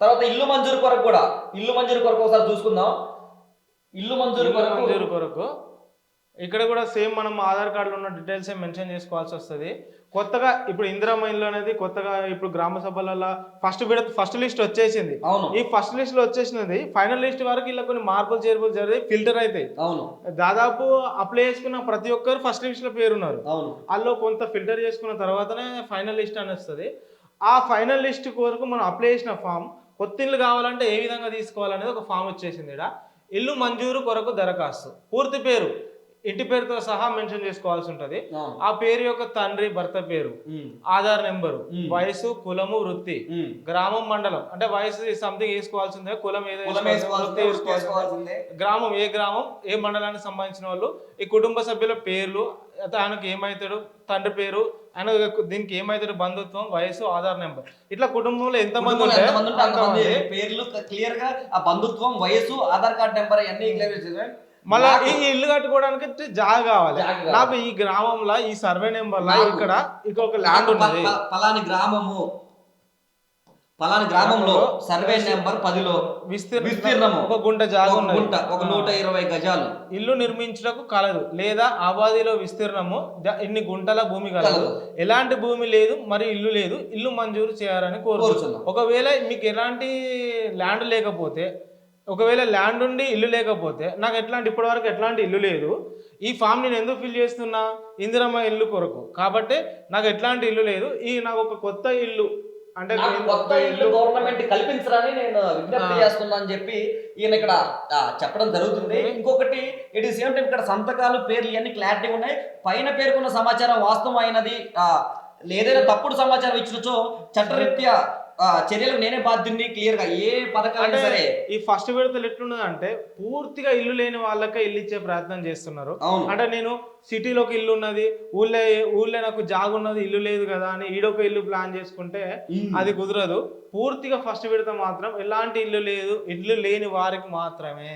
తర్వాత ఇల్లు మంజూరు కొరకు కూడా ఇల్లు మంజూరు కొరకు ఒకసారి చూసుకుందాం. ఇల్లు మంజూరు కొరకు మంజూరు కొరకు. ఇక్కడ కూడా సేమ్ మనం ఆధార్ కార్డులో ఉన్న డీటెయిల్స్ మెన్షన్ చేసుకోవాల్సి వస్తుంది. కొత్తగా ఇప్పుడు ఇందిరమ్మ ఇల్లు అనేది కొత్తగా ఇప్పుడు గ్రామ సభలలో ఫస్ట్ విడత ఫస్ట్ లిస్ట్ వచ్చేసింది. అవును. ఈ ఫస్ట్ లిస్ట్లో వచ్చేసినది ఫైనల్ లిస్ట్ వరకు ఇలా కొన్ని మార్పులు చేర్పులు జరిగి ఫిల్టర్ అవుతాయి అవును. దాదాపు అప్లై చేసుకున్న ప్రతి ఒక్కరు ఫస్ట్ లిస్ట్లో పేరున్నారు. అవును. అందులో కొంత ఫిల్టర్ చేసుకున్న తర్వాతనే ఫైనల్ లిస్ట్ అని వస్తుంది. ఆ ఫైనల్ లిస్ట్ వరకు మనం అప్లై చేసిన ఫామ్ కొత్తిళ్ళు కావాలంటే ఏ విధంగా తీసుకోవాలనేది ఒక ఫామ్ వచ్చేసింది ఇక్కడ ఇల్లు మంజూరు కొరకు దరఖాస్తు. పూర్తి పేరు ఇంటి పేరుతో సహా మెన్షన్ చేసుకోవాల్సి ఉంటుంది ఆ పేరు యొక్క తండ్రి భర్త పేరు ఆధార్ నెంబరు. వయసు కులము వృత్తి. గ్రామం మండలం అంటే వయసు సంథింగ్ వేసుకోవాల్సిందే కులం ఏదో కులం వేసుకోవాల్సిందే, వేసుకోవాల్సిందే, వృత్తి వృత్తి వేసుకోవాల్సిందే. వేసుకోవాల్సిందే. గ్రామం ఏ గ్రామం ఏ మండలానికి సంబంధించిన వాళ్ళు ఈ కుటుంబ సభ్యుల పేర్లు ఆయనకు ఏమవుతాడు తండ్రి పేరు ఆయన దీనికి ఏమవుతాడు బంధుత్వం వయసు ఆధార్ నెంబర్ ఇట్లా కుటుంబంలో ఎంత మంది. పేర్లు క్లియర్గా ఆ బంధుత్వం వయసు ఆధార్ కార్డ్ నెంబర్ అన్ని క్లియర్ మళ్ళా ఈ ఇల్లు కట్టుకోవడానికి జాగా కావాలి. నాకు ఈ గ్రామంలో ఈ సర్వే నెంబర్ ఇక్కడ ఇంకొక ల్యాండ్ ఉన్నది. ప- పలాని గ్రామము పలాని గ్రామంలో సర్వే నెంబర్ పదిలో విస్తీర్ణ విస్తీర్ణము. ఒక గుంట జాగా గుంట ఒక నూట ఇరవై గజాలు. ఇల్లు నిర్మించుటకు కలదు. లేదా ఆబాదిలో విస్తీర్ణము ఇన్ని గుంటల భూమి కలదు. ఎలాంటి భూమి లేదు మరి ఇల్లు లేదు. ఇల్లు మంజూరు చేయాలని కోరుతున్నాం. కోరుచున్నాం. ఒకవేళ మీకు ఎలాంటి ల్యాండ్ లేకపోతే ఒకవేళ ల్యాండ్ ఉండి ఇల్లు లేకపోతే నాకు ఎట్లాంటి ఇప్పటివరకు ఎట్లాంటి ఇల్లు లేదు. ఈ ఫామ్ నేను ఎందుకు ఫిల్ చేస్తున్నా? ఇందిరమ్మ ఇల్లు కొరకు. కాబట్టి నాకు ఎట్లాంటి ఇల్లు లేదు. ఈ నాకు ఒక కొత్త ఇల్లు అంటే కొత్త ఇల్లు గవర్నమెంట్ కల్పించరని నేను విజ్ఞప్తి. చేస్తున్నా అని చెప్పి ఈయన ఇక్కడ చెప్పడం జరుగుతుంది. ఇంకొకటి ఇట్ ఈస్ సేమ్ టైం ఇక్కడ సంతకాలు పేర్లు ఇవన్నీ క్లారిటీ ఉన్నాయి. పైన పేర్కొన్న సమాచారం వాస్తవం అయినది ఏదైనా తప్పుడు సమాచారం ఇచ్చినచో చట్టరీత్యా చర్యలకు నేనే బాధ్యుని క్లియర్గా ఏ పథకాలైనా అంటే సరే. ఈ ఫస్ట్ విడతలు ఎట్లున్నది అంటే పూర్తిగా ఇల్లు లేని వాళ్ళకే ఇల్లు ఇచ్చే ప్రయత్నం చేస్తున్నారు. అంటే నేను సిటీలోకి ఇల్లు ఉన్నది ఊళ్ళో ఊళ్ళో నాకు జాగు ఉన్నది ఇల్లు లేదు కదా అని ఈడొక ఇల్లు ప్లాన్ చేసుకుంటే. అది కుదరదు. పూర్తిగా ఫస్ట్ విడత మాత్రం ఎలాంటి ఇల్లు లేదు ఇల్లు లేని వారికి మాత్రమే.